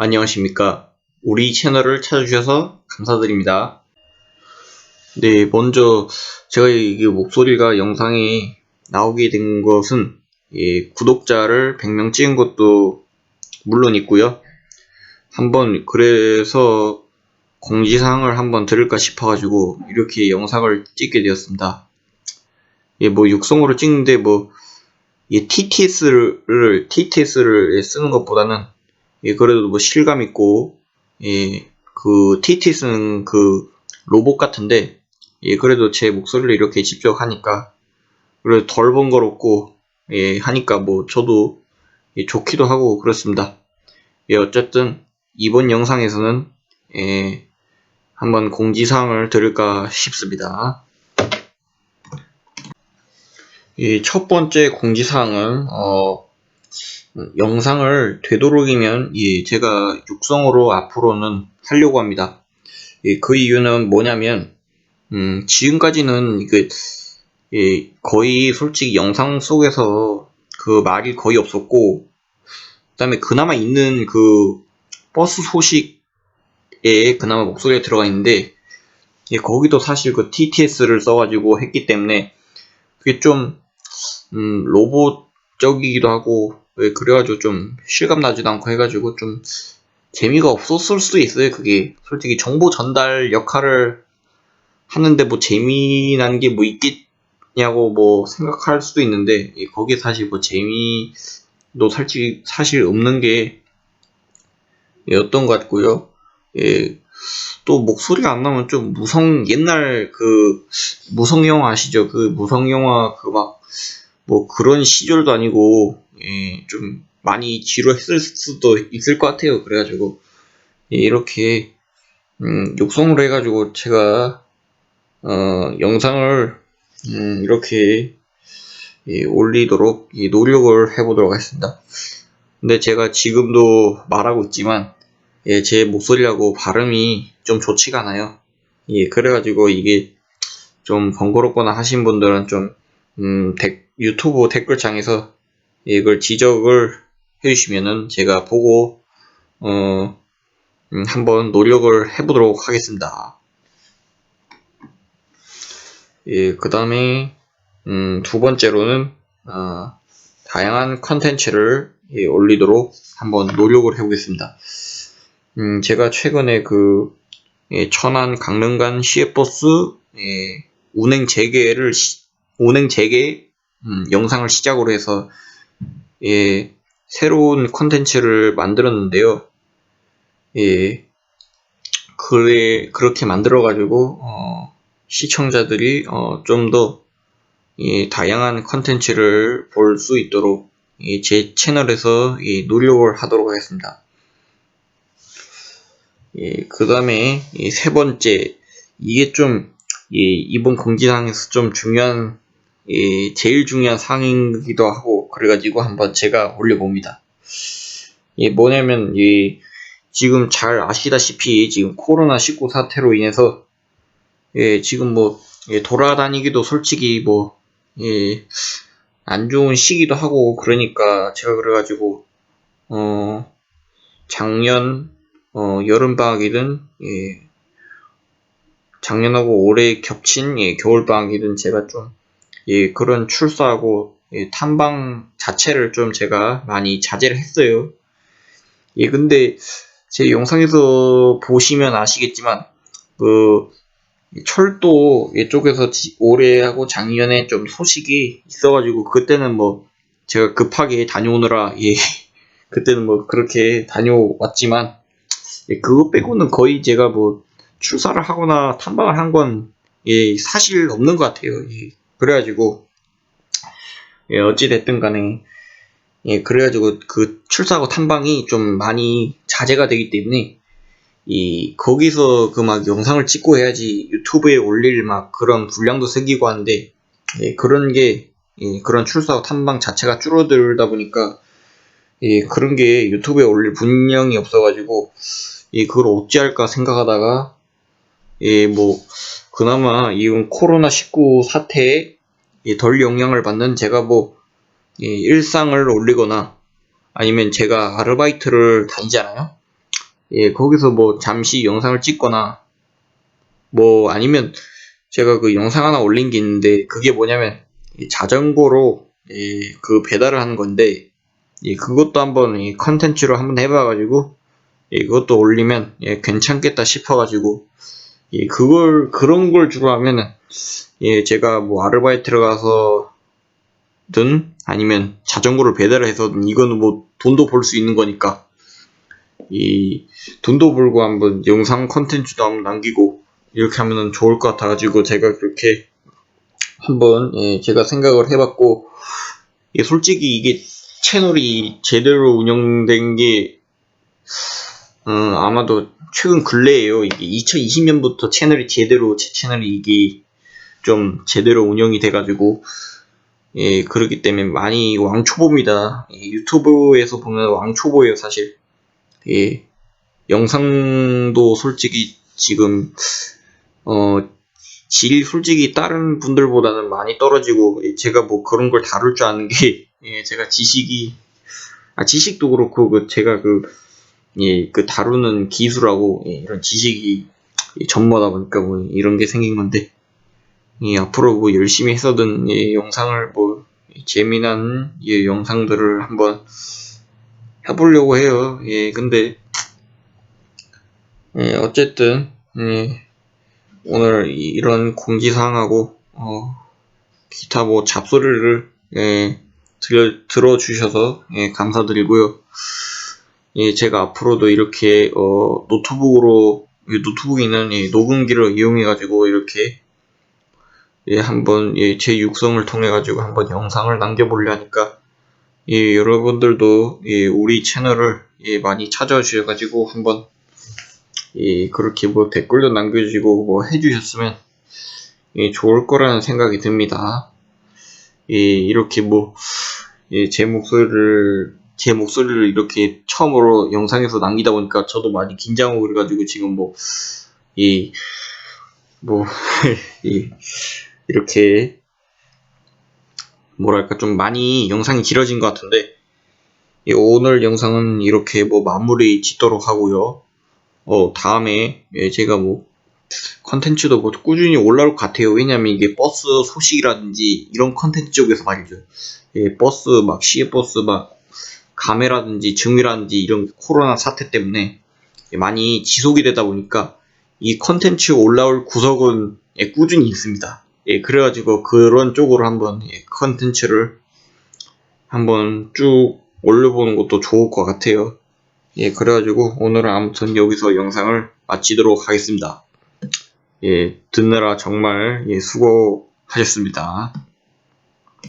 안녕하십니까. 우리 채널을 찾아주셔서 감사드립니다. 네, 먼저 제가 이 목소리가 영상에 나오게 된 것은 예, 구독자를 100명 찍은 것도 물론 있고요. 한번 그래서 공지사항을 한번 들을까 싶어가지고 이렇게 영상을 찍게 되었습니다. 예, 뭐 육성으로 찍는데 뭐 예, TTS를 TTS를 쓰는 것보다는 예, 그래도 뭐 실감 있고 예, 그 TTS는 그 로봇 같은데 예, 그래도 제 목소리를 이렇게 직접 하니까 그래도 덜 번거롭고 예, 하니까 뭐 저도 예, 좋기도 하고 그렇습니다. 예, 어쨌든 이번 영상에서는 예, 한번 공지사항을 들을까 싶습니다. 이첫 번째 공지사항은 어, 영상을 되도록이면 예, 제가 육성으로 앞으로는 하려고 합니다. 예, 그 이유는 뭐냐면 음, 지금까지는 이게 예, 거의 솔직히 영상 속에서 그 말이 거의 없었고 그다음에 그나마 있는 그 버스 소식에 그나마 목소리가 들어가 있는데 예, 거기도 사실 그 TTS를 써가지고 했기 때문에 그게 좀 음, 로봇적이기도 하고 예, 그래가지고 좀 실감 나지도 않고 해가지고 좀 재미가 없었을 수도 있어요. 그게 솔직히 정보 전달 역할을 하는데 뭐 재미난 게 뭐 있겠냐고 뭐 생각할 수도 있는데 예, 거기에 사실 뭐 재미도 솔직히 사실 없는 게 예, 어떤 것 같고요. 예, 또 목소리가 안 나면 좀 무성 옛날 그 무성 영화 아시죠? 그 무성 영화 그 막 뭐 그런 시절도 아니고 예, 좀 많이 지루했을 수도 있을 것 같아요. 그래가지고 예, 이렇게 음, 육성으로 해가지고 제가 어, 영상을 음, 이렇게 예, 올리도록 예, 노력을 해보도록 하겠습니다. 근데 제가 지금도 말하고 있지만 예, 제 목소리하고 발음이 좀 좋지가 않아요. 예, 그래가지고 이게 좀 번거롭거나 하신 분들은 좀 음, 댓- 유튜브 댓글창에서 이걸 지적을 해주시면은 제가 보고 어, 음, 한번 노력을 해보도록 하겠습니다. 예, 그 다음에 음, 두 번째로는 어, 다양한 컨텐츠를 예, 올리도록 한번 노력을 해보겠습니다. 음, 제가 최근에 그 예, 천안 강릉간 시외버스 예, 운행 재개를 시- 운행 재개 음, 영상을 시작으로 해서 예, 새로운 컨텐츠를 만들었는데요. 예, 그래, 그렇게 만들어가지고, 어, 시청자들이, 어, 좀 더, 예, 다양한 컨텐츠를 볼 수 있도록, 예, 제 채널에서, 예, 노력을 하도록 하겠습니다. 예, 그 다음에, 예, 세 번째, 이게 좀, 예, 이번 공지사항에서 좀 중요한 예, 제일 중요한 상황이기도 하고 그래가지고 한번 제가 올려봅니다. 예, 뭐냐면 예, 지금 잘 아시다시피 지금 코로나 19 사태로 인해서 예, 지금 뭐 예, 돌아다니기도 솔직히 뭐 예, 안 좋은 시기도 하고 그러니까 제가 그래가지고 어 작년 어, 여름 방학이든 예, 작년하고 올해 겹친 예, 겨울 방학이든 제가 좀 예, 그런 출사하고 예, 탐방 자체를 좀 제가 많이 자제를 했어요. 예, 근데 제 영상에서 보시면 아시겠지만 그 철도 이쪽에서 지- 올해하고 작년에 좀 소식이 있어가지고 그때는 뭐 제가 급하게 다녀오느라 예, 그때는 뭐 그렇게 다녀왔지만 예, 그거 빼고는 거의 제가 뭐 출사를 하거나 탐방을 한건 예, 사실 없는 것 같아요. 예. 그래가지고 예, 어찌 됐든 간에 예, 그래가지고 그 출사하고 탐방이 좀 많이 자제가 되기 때문에 이 거기서 그 막 영상을 찍고 해야지 유튜브에 올릴 막 그런 분량도 생기고 하는데 예, 그런 게 예, 그런 출사하고 탐방 자체가 줄어들다 보니까 예, 그런 게 유튜브에 올릴 분량이 없어가지고 예, 그걸 어찌할까 생각하다가 예, 뭐 그나마 이건 코로나19 사태에 예, 덜 영향을 받는 제가 뭐 예, 일상을 올리거나 아니면 제가 아르바이트를 다니잖아요. 예, 거기서 뭐 잠시 영상을 찍거나 뭐 아니면 제가 그 영상 하나 올린 게 있는데 그게 뭐냐면 이 자전거로 예, 그 배달을 하는 건데 예, 그것도 한번 이 컨텐츠로 한번 해봐가지고 예, 그것도 올리면 예, 괜찮겠다 싶어가지고 예, 그걸 그런 걸 주로 하면은 예, 제가 뭐 아르바이트를 가서든 아니면 자전거를 배달을 해서든 이거는 뭐 돈도 벌 수 있는 거니까. 이 돈도 벌고 한번 영상 컨텐츠도 한번 남기고 이렇게 하면은 좋을 것 같아가지고 제가 그렇게 한번 예, 제가 생각을 해봤고 예, 솔직히 이게 채널이 제대로 운영된 게 음, 아마도 최근 근래에요. 이게 2020년부터 채널이 제대로 제 채널이 이게 좀 제대로 운영이 돼가지고 예 그렇기 때문에 많이 왕초보입니다. 예, 유튜브에서 보면 왕초보예요 사실. 예 영상도 솔직히 지금 어 질 솔직히 다른 분들보다는 많이 떨어지고 예, 제가 뭐 그런 걸 다룰 줄 아는 게 예, 제가 지식이 아 지식도 그렇고 그 제가 그 예, 그 다루는 기술하고 예, 이런 지식이 예, 전무하다 보니까 뭐 이런 게 생긴 건데 예, 앞으로 뭐 열심히 해서든 예, 영상을 뭐 재미난 예, 영상들을 한번 해보려고 해요. 예, 근데 예, 어쨌든 예, 오늘 이- 이런 공지사항하고 어, 기타 뭐 잡소리를 예, 들려, 들어주셔서 예, 감사드리고요. 예, 제가 앞으로도 이렇게 어, 노트북으로 이 노트북에 있는 이 녹음기를 이용해 가지고 이렇게 예, 한번 예, 제 육성을 통해 가지고 한번 영상을 남겨보려 하니까 예, 여러분들도 예, 우리 채널을 예, 많이 찾아와 주셔 가지고 한번 예, 그렇게 뭐 댓글도 남겨주시고 뭐 해주셨으면 예, 좋을 거라는 생각이 듭니다. 예, 이렇게 뭐, 예, 제 목소리를, 제 목소리를 이렇게 처음으로 영상에서 남기다 보니까 저도 많이 긴장하고 그래가지고 지금 뭐, 이, 뭐, 이, 이렇게, 뭐랄까, 좀 많이 영상이 길어진 것 같은데, 예, 오늘 영상은 이렇게 뭐 마무리 짓도록 하고요. 어, 다음에, 예, 제가 뭐, 컨텐츠도 뭐 꾸준히 올라올 것 같아요. 왜냐면 이게 버스 소식이라든지 이런 컨텐츠 쪽에서 말이죠. 예, 버스 막 시외버스 막 감회라든지 증위라든지 이런 코로나 사태 때문에 많이 지속이 되다 보니까 이 컨텐츠 올라올 구석은 예, 꾸준히 있습니다. 예, 그래가지고 그런 쪽으로 한번 예, 컨텐츠를 한번 쭉 올려보는 것도 좋을 것 같아요. 예, 그래가지고 오늘은 아무튼 여기서 영상을 마치도록 하겠습니다. 예, 듣느라 정말 예, 수고하셨습니다.